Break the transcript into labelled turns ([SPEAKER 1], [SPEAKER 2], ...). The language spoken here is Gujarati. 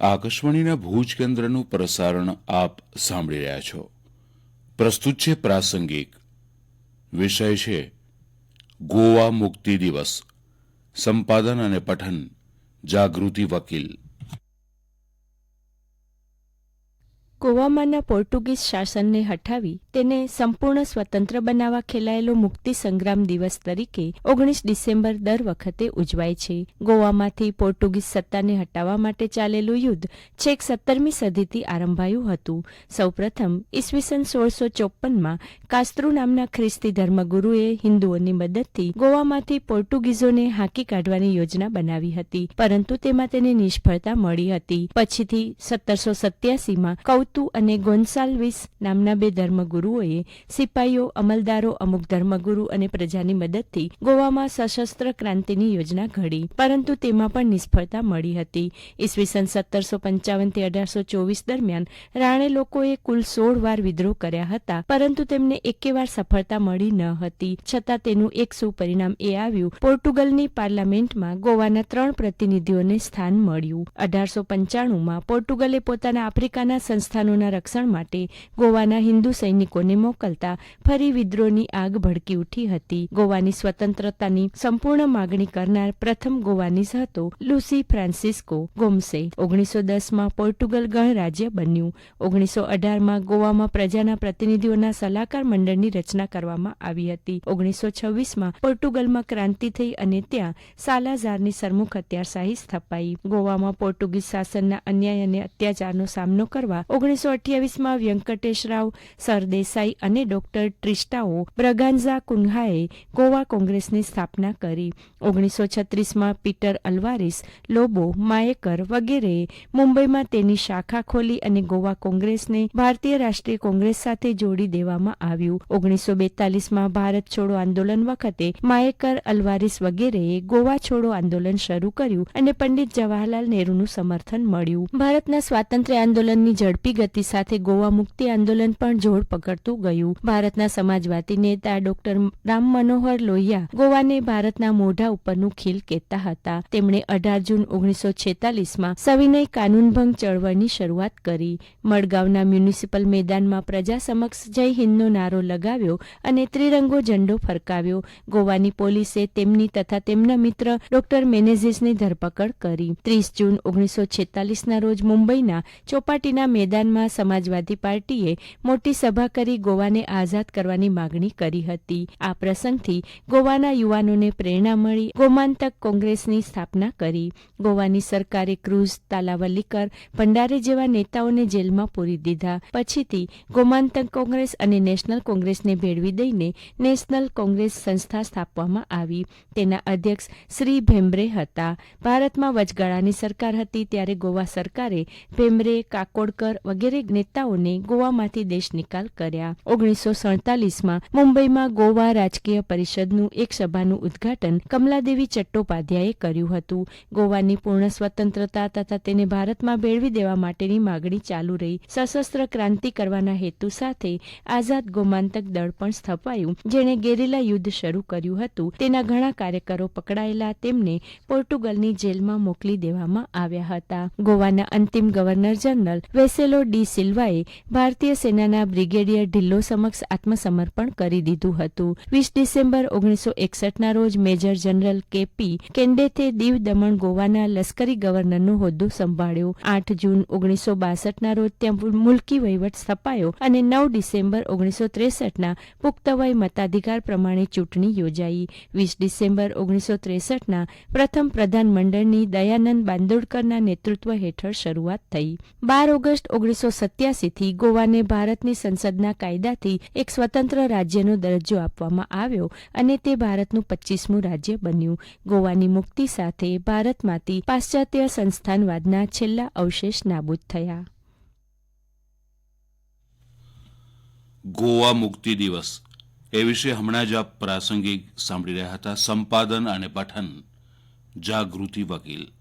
[SPEAKER 1] આકાશવાણીના ભુજ કેન્દ્રનું પ્રસારણ આપ સાંભળી રહ્યા છો. પ્રસ્તુત છે પ્રાસંગિક વિષય છે ગોવા મુક્તિ દિવસ. સંપાદન અને પઠન જાગૃતિ વકીલ.
[SPEAKER 2] ગોવામાંના પોર્ટુગીઝ શાસનને હટાવી તેને સંપૂર્ણ સ્વતંત્ર બનાવવા ખેલાયેલો મુક્તિ સંગ્રામ દિવસ તરીકે ઓગણીસ ડિસેમ્બર દર વખતે ઉજવાય છે. ગોવામાંથી પોર્ટુગીઝ સત્તાને હટાવવા માટે ચાલેલું યુદ્ધ છેક સત્તરમી સદીથી આરંભાયું હતું. સૌપ્રથમ ઈસવીસન સોળસો ચોપનમાં કાસ્ત્રુ નામના ખ્રિસ્તી ધર્મગુરુએ હિન્દુઓની મદદથી ગોવામાંથી પોર્ટુગીઝોને હાંકી કાઢવાની યોજના બનાવી હતી, પરંતુ તેમાં તેને નિષ્ફળતા મળી હતી. પછીથી સત્તરસો સત્યાસીમાં કૌતુ અને ગોન્સાલ્વિસ નામના બે ધર્મગુરુઓએ સિપાઈઓ, અમલદારો, અમુક ધર્મગુરુ અને પ્રજાની મદદથી ગોવામાં સશસ્ત્ર ક્રાંતિની યોજના ઘડી. પરંતુ તેમાં પણ નિષ્ફળતા મળી હતી. ઈસવીસન સત્તરસો પંચાવનથી અઢારસો ચોવીસ દરમિયાન રાણે લોકોએ કુલ સોળ વાર વિદ્રોહ કર્યા હતા, પરંતુ તેમને એકે વાર સફળતા મળી ન હતી. છતાં તેનું એક સુપરિણામ એ આવ્યું, પોર્ટુગલની પાર્લામેન્ટમાં ગોવાના ત્રણ પ્રતિનિધિઓને સ્થાન મળ્યું. અઢારસો પંચાણુંમાં પોર્ટુગલે પોતાના આફ્રિકાના સંસ્થાનોના રક્ષણ માટે ગોવાના હિન્દુ સૈનિકોને મોકલતા ફરી વિદ્રોહની આગ ભડકી ઉઠી હતી. ગોવાની સ્વતંત્રતાની સંપૂર્ણ માગણી કરનાર પ્રથમ ગોવાનીઝ હતો લુસી ફ્રાન્સિસ્કો ગોમસે. ઓગણીસો દસમાં પોર્ટુગલ ગણરાજ્ય બન્યું. ઓગણીસો અઢારમાં ગોવામાં પ્રજાના પ્રતિનિધિઓના સલાહકાર મંડળની રચના કરવામાં આવી હતી. ઓગણીસો છવ્વીસમાં પોર્ટુગલમાં ક્રાંતિ થઈ અને ત્યાં સાલાઝારની સરમુખ હત્યારશાહી સ્થપાઈ. ગોવામાં પોર્ટુગીઝ શાસનના અન્યાય અને અત્યાચારનો સામનો કરવા ઓગણીસો અઠ્યાવીસમાં વ્યંકટેશ રાવ સરદેસાઈ અને ડોક્ટર ટ્રિસ્ટાઓ બ્રગાન્ઝા કુન્હાએ ગોવા કોંગ્રેસની સ્થાપના કરી. ઓગણીસો છત્રીસમાં પીટર અલ્વારિસ, લોબો માયેકર વગેરેએ મુંબઈમાં તેની શાખા ખોલી અને ગોવા કોંગ્રેસને ભારતીય રાષ્ટ્રીય કોંગ્રેસ સાથે જોડી દેવામાં આવ્યું. ઓગણીસો બેતાલીસમાં ભારત છોડો આંદોલન વખતે માયેકર અલ્વારિસ વગેરેએ ગોવા છોડો આંદોલન શરૂ કર્યું અને પંડિત જવાહરલાલ નહેરુનું સમર્થન મળ્યું. ભારતના સ્વાતંત્ર્ય આંદોલનની ઝડપી ગતિ સાથે ગોવા મુક્તિ આંદોલન પણ જોર પકડતું ગયું. ભારતના સમાજવાદી નેતા ડોક્ટર રામ મનોહર લોહિયા ગોવાને ભારતના મોઢા ઉપરનું ખીલ કહેતા હતા. તેમણે અઢાર જૂન ઓગણીસો છેતાલીસમાં સવિનય કાનૂનભંગ ચળવળની શરૂઆત કરી. મડગાવના મ્યુનિસિપલ મેદાનમાં પ્રજા સમક્ષ જય હિંદનો નારો લગાવ્યો અને ત્રિરંગો ઝંડો ફરકાવ્યો. ગોવાની પોલીસે તેમની તથા તેમના મિત્ર ડોક્ટર મેનેઝિસની ધરપકડ કરી. ત્રીસ જૂન ઓગણીસો છેતાલીસના રોજ મુંબઈના ચોપાટીના મેદાનમાં સમાજવાદી પાર્ટીએ મોટી સભા કરી ગોવાને આઝાદ કરવાની માગણી કરી હતી. આ પ્રસંગથી ગોવાના યુવાનોને પ્રેરણા મળી. ગોમાંતક કોંગ્રેસની સ્થાપના કરી. ગોવાની સરકારે ક્રુઝ તાલાવલ્લીકર ભંડારે જેવા નેતાઓને જેલમાં પૂરી દીધા. પછીથી ગોમાંતક કોંગ્રેસ અને નેશનલ કોંગ્રેસને ભેળવી દઈને નેશનલ કોંગ્રેસ સંસ્થા સ્થાપવામાં આવી. તેના અધ્યક્ષ શ્રી ભેમ્બ્રે હતા. ભારતમાં વચગાળાની સરકાર હતી ત્યારે ગોવા સરકારે ભેમ્બ્રે, કાકોડકર વગેરે નેતાઓને ગોવામાંથી દેશ નિકાલ કર્યા. ઓગણીસો સડતાલીસમાં મુંબઈમાં ગોવા રાજકીય પરિષદનું એક સભાનું ઉદઘાટન કમલાદેવી ચટ્ટોપાધ્યાએ કર્યું હતું. ગોવાની પૂર્ણ સ્વતંત્રતા તથા તેને ભારતમાં ભેળવી દેવા માટેની માગણી ચાલુ રહી. સશસ્ત્ર ક્રાંતિ કરવાના હેતુ સાથે આઝાદ ગોમાંતક દળ પણ સ્થપાયું, જેણે ગેરીલા યુદ્ધ શરૂ કર્યું હતું. તેના ઘણા કાર્યકરો પકડાયેલા તેમને પોર્ટુગલની જેલમાં મોકલી દેવામાં આવ્યા હતા. ગોવાના અંતિમ ગવર્નર જનરલ વેસેલો ડી સિલ્વાએ ભારતીય સેનાના બ્રિગેડિયર ઢિલ્લો સમક્ષ આત્મસમર્પણ કરી દીધું હતું. વીસ ડિસેમ્બર ઓગણીસો એકસઠના રોજ મેજર જનરલ કે પી કેન્ડેથે દીવ દમણ ગોવાના લશ્કરી ગવર્નરનો હોદ્દો સંભાળ્યો. આઠ જૂન ઓગણીસો બાસઠના રોજ ત્યાં મુલકી વહીવટ સ્થપાયો અને નવ ડિસેમ્બર ઓગણીસો ત્રેસઠના પુખ્તવય મતાધિકાર પ્રમાણે ચૂંટણી યોજાઈ. વીસ ડિસેમ્બર ઓગણીસો ત્રેસઠના પ્રથમ પ્રધાનમંડળની દયાનંદ બાંદોડકરના નેતૃત્વ હેઠળ શરૂઆત થઈ. બાર ઓગસ્ટ ઓગણીસો સત્યાસીથી ગોવાને ભારતની સંસદના કાયદાથી એક સ્વતંત્ર રાજ્યનો દરજ્જો આપવામાં આવ્યો અને તે ભારતનું પચીસમું રાજ્ય બન્યું. ગોવાની મુક્તિ સાથે ભારતમાંથી પાશ્ચાત્ય સંસ્થાનવાદના છેલ્લા અવશેષ નાબૂદ થયા.
[SPEAKER 1] ગોવા મુક્તિ દિવસ. એ વિશે હમણાં જ આપ પ્રાસંગિક સાંભળી રહ્યા હતા. સંપાદન અને પઠન. જાગૃતિ વકીલ.